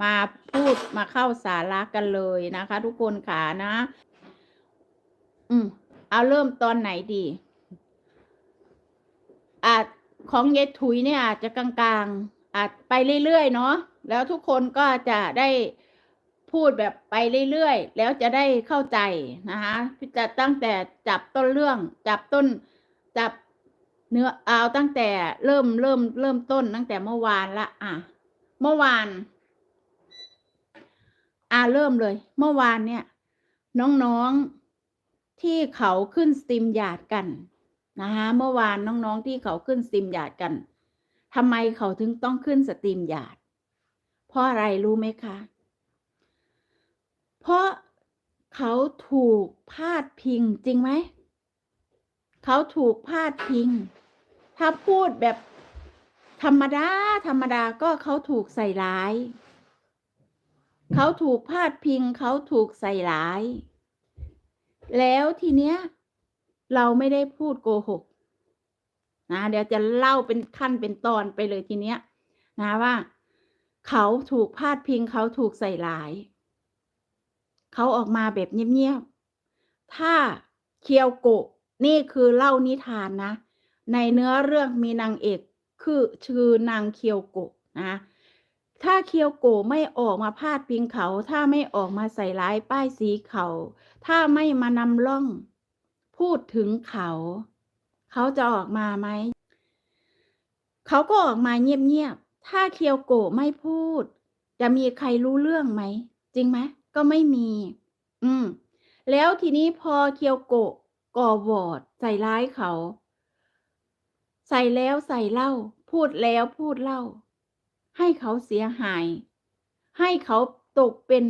มาพูดมาเข้าสาระกันเลยนะคะ ทุกคนขานะ อืม เอาเริ่มตอนไหนดีอาจของยายถุยเนี่ยอาจจะกลางๆ อาจไปเรื่อยๆเนาะแล้วทุกคนก็จะได้พูดแบบไปเรื่อยๆ แล้วจะได้เข้าใจนะคะจะตั้งแต่จับต้นเรื่อง จับต้นจับเนื้อเอาตั้งแต่เริ่มเริ่มเริ่มต้นตั้งแต่เมื่อวานละอะ เมื่อวาน อาเริ่มเลย เมื่อวานเนี่ย น้องๆที่เขาขึ้นสตรีมหยาดกันนะคะเมื่อวานน้องๆที่เขาขึ้นสตรีมหยาดกันทำไมเขาถึงต้องขึ้นสตรีมหยาด เพราะอะไรรู้ไหมคะ เพราะเขาถูกพาดพิงจริงไหม เขาถูกพาดพิง ถ้าพูดแบบธรรมดา ธรรมดาก็เขาถูกใส่ร้าย เขาถูกพาดพิงเขาถูกใส่ร้าย แล้วทีเนี้ย เราไม่ได้พูดโกหกนะเดี๋ยวจะเล่าเป็นขั้นเป็นตอนไปเลยทีเนี้ย นะว่า เขาถูกพาดพิงเขาถูกใส่ร้าย เขาออกมาแบบเงียบๆถ้าเคียวโกะนี่คือเล่านิทานนะ ในเนื้อเรื่องมีนางเอกคือชื่อนางเคียวโกะนะ ถ้าเคียวโกไม่ออกมาพาดพิงเขา ถ้าไม่ออกมาใส่ร้ายป้ายสีเขา ถ้าไม่มานำล่อง พูดถึงเขา เขาจะออกมาไหม เขาก็ออกมาเงียบๆ ถ้าเคียวโกไม่พูด จะมีใครรู้เรื่องไหม จริงไหม ก็ไม่มี อืม แล้วทีนี้พอเคียวโกก่อวอดใส่ร้ายเขา ใส่แล้วใส่เล่า พูดแล้วพูดเล่า ให้เขาเสียหาย ให้เขาตกเป็น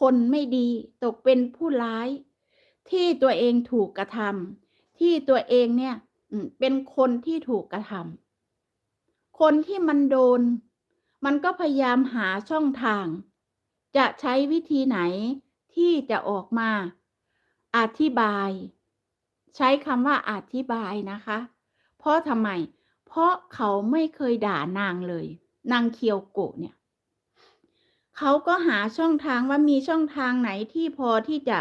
คนไม่ดี ตกเป็นผู้ร้าย ที่ตัวเองถูกกระทำที่ตัวเองเนี่ยเป็นคนที่ถูกกระทำคนที่มันโดน มันก็พยายามหาช่องทาง จะใช้วิธีไหนที่จะออกมา อธิบาย ใช้คำว่าอธิบายนะคะ เพราะทำไม เพราะเขาไม่เคยด่านางเลย นางเคียวโกะเนี่ยเขาก็หาช่องทางว่ามีช่องทางไหนที่พอที่จะ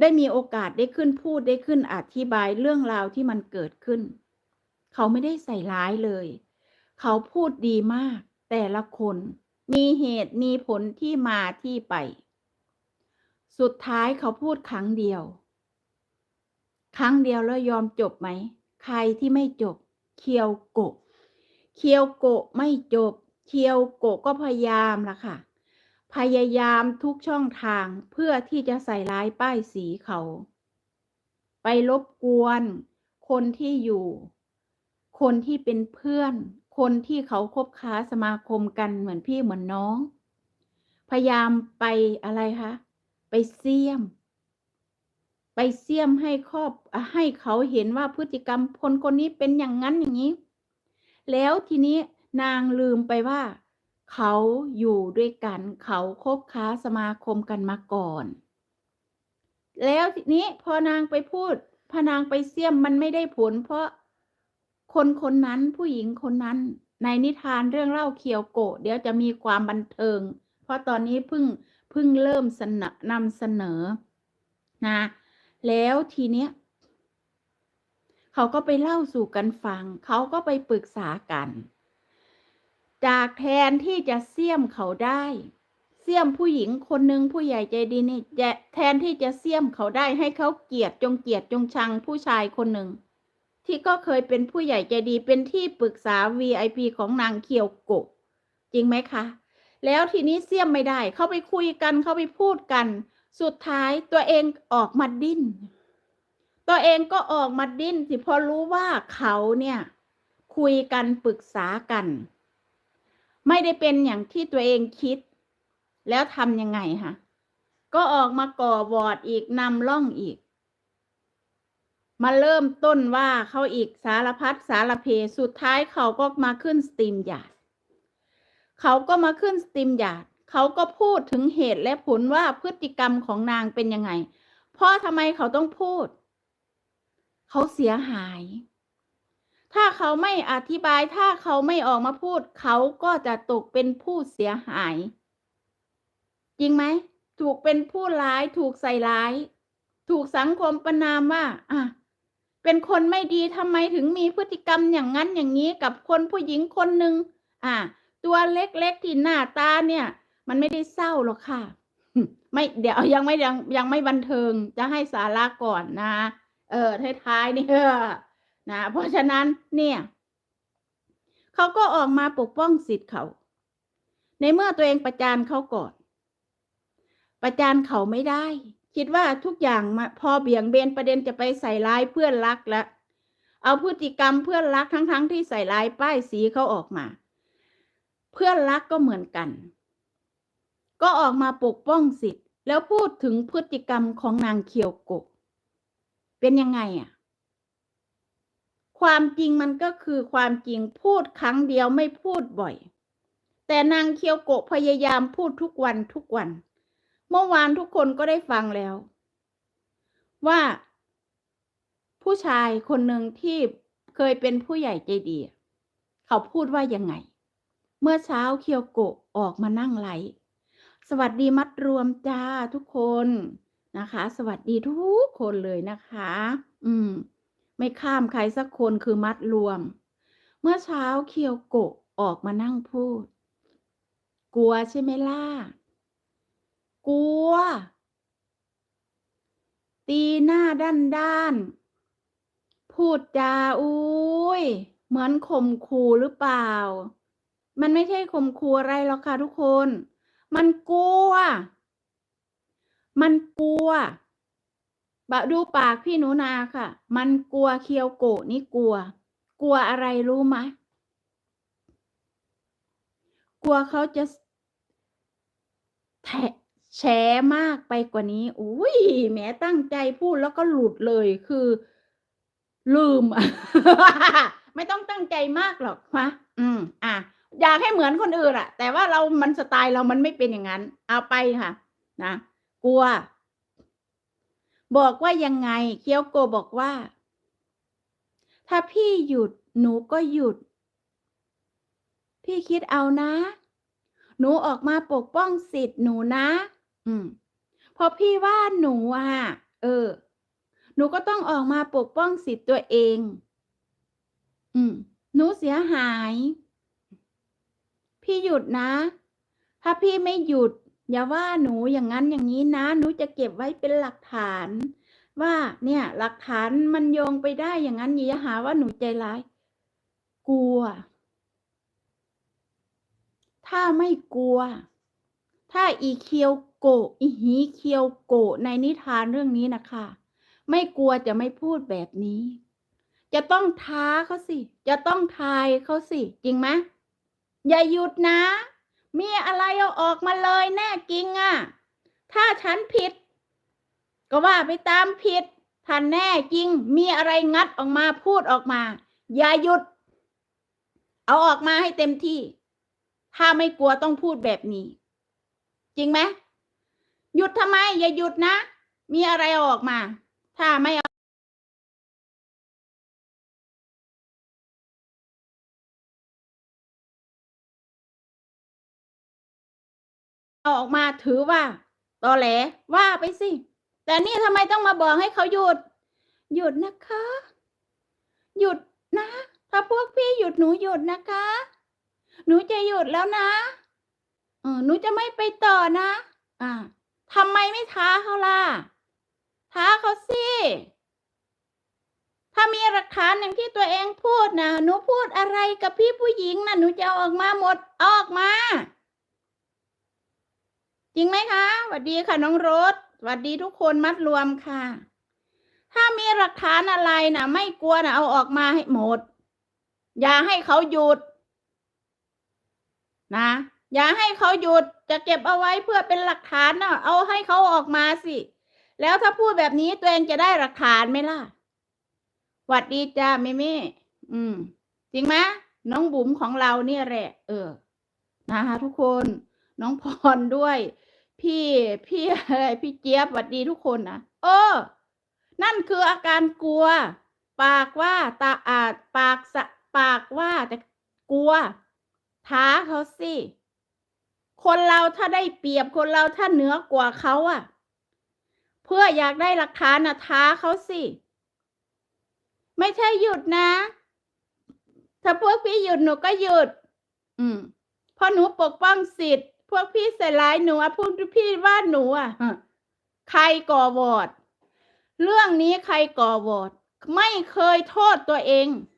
ได้มีโอกาสได้ขึ้นพูดได้ขึ้นอธิบายเรื่องราวที่มันเกิดขึ้น เขาไม่ได้ใส่ร้ายเลย เขาพูดดีมาก แต่ละคนมีเหตุมีผลที่มาที่ไป สุดท้ายเขาพูดครั้งเดียว ครั้งเดียวแล้วยอมจบไหม ใครที่ไม่จบเคียวโกะ เคียวโกะไม่จบ เคียวโกะก็พยายามละค่ะ พยายามทุกช่องทางเพื่อที่จะใส่ร้ายป้ายสีเขา ไปรบกวนคนที่อยู่ คนที่เป็นเพื่อน คนที่เขาคบค้าสมาคมกันเหมือนพี่เหมือนน้อง พยายามไปอะไรคะไปเสี่ยม ไปเสี่ยมให้ครอบให้เขาเห็นว่าพฤติกรรมคนคนนี้เป็นอย่างนั้นอย่างนี้ แล้วทีนี้นางลืมไปว่า เขาอยู่ด้วยกันเขาคบค้าสมาคมกันมาก่อน แล้วทีนี้พอนางไปพูดพอนางไปเสี่ยมมันไม่ได้ผล เพราะคนคนนั้นผู้หญิงคนนั้น ในนิทานเรื่องเล่าเคียวโกะเดี๋ยวจะมีความบันเทิง เพราะตอนนี้เพิ่งเพิ่งเริ่มเสนอนำเสนอนะแล้วทีเนี้ย เขาก็ไปเล่าสู่กันฟัง เขาก็ไปปรึกษากัน จากแทนที่จะเสี่ยมเขาได้ เสี่ยมผู้หญิงคนหนึ่งผู้ใหญ่ใจดีนี่จะแทนที่จะเสี่ยมเขาได้ให้เขาเกลียดจงเกลียดจงชังผู้ชายคนหนึ่ง ที่ก็เคยเป็นผู้ใหญ่ใจดีเป็นที่ปรึกษา VIP ของนางเคียวโกะจริงไหมคะ แล้วทีนี้เสี่ยมไม่ได้ เขาไปคุยกันเขาไปพูดกัน สุดท้ายตัวเองออกมาดิ้น ตัวเองก็ออกมาดิ้นสิพอรู้ว่าเขาเนี่ย คุยกันปรึกษากัน ไม่ได้เป็นอย่างที่ตัวเองคิด แล้วทำยังไงคะก็ออกมาก่อวอร์ดอีกนำล่องอีก มาเริ่มต้นว่าเขาอีกสารพัดสารเพสุดท้ายเขาก็มาขึ้นสตรีมหยาดเขาก็มาขึ้นสตรีมหยาดเขาก็พูดถึงเหตุและผลว่าพฤติกรรมของนางเป็นยังไง เพราะทำไมเขาต้องพูด เขาเสียหาย ถ้าเขาไม่อธิบายถ้าเขาไม่ออกมาพูด เขาก็จะตกเป็นผู้เสียหาย จริงไหม ถูกเป็นผู้ร้ายถูกใส่ร้าย ถูกสังคมประนามว่า อะ เป็นคนไม่ดีทำไมถึงมีพฤติกรรมอย่างนั้นอย่างนี้กับคนผู้หญิงคนหนึ่งอะ ตัวเล็กๆที่หน้าตาเนี่ย มันไม่ได้เศร้าหรอกค่ะ ไม่เดี๋ยวยังไม่ยังยังไม่บันเทิงจะให้สาระก่อนนะ เออท้ายๆนี่เออนะเพราะฉะนั้นเนี่ยเขาก็ออกมาปกป้องสิทธิ์เขา ในเมื่อตัวเองประจานเขาก่อน ประจานเขาไม่ได้ คิดว่าทุกอย่างมาพอเบี่ยงเบนประเด็นจะไปใส่ร้ายเพื่อนรักแล้วเอาพฤติกรรมเพื่อนรักทั้งๆทที่ใส่ร้ายป้ายสีเขาออกมา เพื่อนรักก็เหมือนกัน ก็ออกมาปกป้องสิทธิ์ แล้วพูดถึงพฤติกรรมของนางเคียวโกะ เป็นยังไงอะ ความจริงมันก็คือความจริงพูดครั้งเดียวไม่พูดบ่อย แต่นางเคียวโกะพยายามพูดทุกวันทุกวัน เมื่อวานทุกคนก็ได้ฟังแล้ว ว่า ผู้ชายคนหนึ่งที่เคยเป็นผู้ใหญ่ใจดี เขาพูดว่ายังไง เมื่อเช้าเคียวโกะออกมานั่งไลฟ์สวัสดีมัดรวมจ้าทุกคน นะคะ สวัสดีทุกคนเลยนะคะ อืม ไม่ข้ามใครสักคนคือมัดรวม เมื่อเช้าเคียวโกะออกมานั่งพูด กลัวใช่ไหมล่ะ กลัว ตีหน้าด้านด้าน พูดจาอุ้ย เหมือนข่มขู่หรือเปล่า มันไม่ใช่ข่มขู่อะไรหรอกค่ะทุกคน มันกลัว มันกลัวบะดูปากพี่หนูนาค่ะ มันกลัวเคียวโกะนี่กลัว กลัวอะไรรู้ไหมกลัวเขาจะแทะแฉมากไปกว่านี้ อุ้ยแหมตั้งใจพูดแล้วก็หลุดเลยคือ ลืม ไม่ต้องตั้งใจมากหรอกฮะอืม อะ อยากให้เหมือนคนอื่นอะแต่ว่าเรามันสไตล์เรามันไม่เป็นอย่างนั้น เอาไปค่ะ นะ กลัว บอกว่ายังไง เคียวโกบอกว่า ถ้าพี่หยุดหนูก็หยุด พี่คิดเอานะ หนูออกมาปกป้องสิทธิ์หนูนะ อืมพอพี่ว่าหนูอะ เออ หนูก็ต้องออกมาปกป้องสิทธิ์ตัวเอง อืมหนูเสียหาย พี่หยุดนะ ถ้าพี่ไม่หยุด อย่าว่าหนูอย่างนั้นอย่างนี้นะ หนูจะเก็บไว้เป็นหลักฐาน ว่าเนี่ยหลักฐานมันโยงไปได้อย่างนั้นอย่าหาว่าหนูใจร้าย กลัว ถ้าไม่กลัว ถ้าอีเคียวโกอีหีเคียวโกในนิทานเรื่องนี้นะคะ ไม่กลัวจะไม่พูดแบบนี้ จะต้องท้าเขาสิ จะต้องทายเขาสิ จริงไหมอย่าหยุดนะ มีอะไรเอาออกมาเลยแน่จริงอะ่ะ ถ้าฉันผิด ก็ว่าไปตามผิดถ้าแน่จริง มีอะไรงัดออกมาพูดออกมา อย่าหยุด เอาออกมาให้เต็มที่ ถ้าไม่กลัวต้องพูดแบบนี้ จริงไหมหยุดทำไม อย่าหยุดนะ มีอะไรออกมา ถ้าไม่ อาออกมาถือว่าตอแหลว่าไปสิ แต่นี่ทำไมต้องมาบอกให้เขาหยุด หยุดนะคะ หยุดนะ ถ้าพวกพี่หยุดหนูหยุดนะคะ หนูจะหยุดแล้วนะเออหนูจะไม่ไปต่อนะ อ่าทำไมไม่ท้าเขาล่ะ ท้าเขาสิ ถ้ามีหลักฐานอย่างที่ตัวเองพูดนะหนูพูดอะไรกับพี่ผู้หญิงนะหนูจะออกมาหมดออกมา จริงไหมคะสวัสดีค่ะน้องรถสวัสดีทุกคนมัดรวมค่ะ ถ้ามีหลักฐานอะไรนะไม่กลัวนะเอาออกมาให้หมด อย่าให้เขาหยุด นะ อย่าให้เขาหยุดจะเก็บเอาไว้เพื่อเป็นหลักฐานนะเอาให้เขาออกมาสิ แล้วถ้าพูดแบบนี้ตัวเองจะได้หลักฐานไหมล่ะหวัดดีจ้าเมเม่อืม จริงไหมน้องบุ๋มของเราเนี่ยแหละ เออ นะคะทุกคน น้องพรด้วย พี่พี่อะไรพี่เจี๊ยบหวัดดีทุกคนนะเออ นั่นคืออาการกลัว ปากว่าตาอาดปากสะปากว่าแต่กลัว ท้าเขาสิ คนเราถ้าได้เปรียบคนเราถ้าเหนือกว่าเขาอะเพื่ออยากได้หลักฐานนะท้าเขาสิ ไม่ใช่หยุดนะ ถ้าพวกพี่หยุดหนูก็หยุด อืมเพราะหนูปกป้องสิทธิ์ พวกพี่ใส่ร้ายหนูอะพวกพี่ว่าหนูอะฮะใครก่อวอด เรื่องนี้ใครก่อวอด ไม่เคยโทษตัวเองเ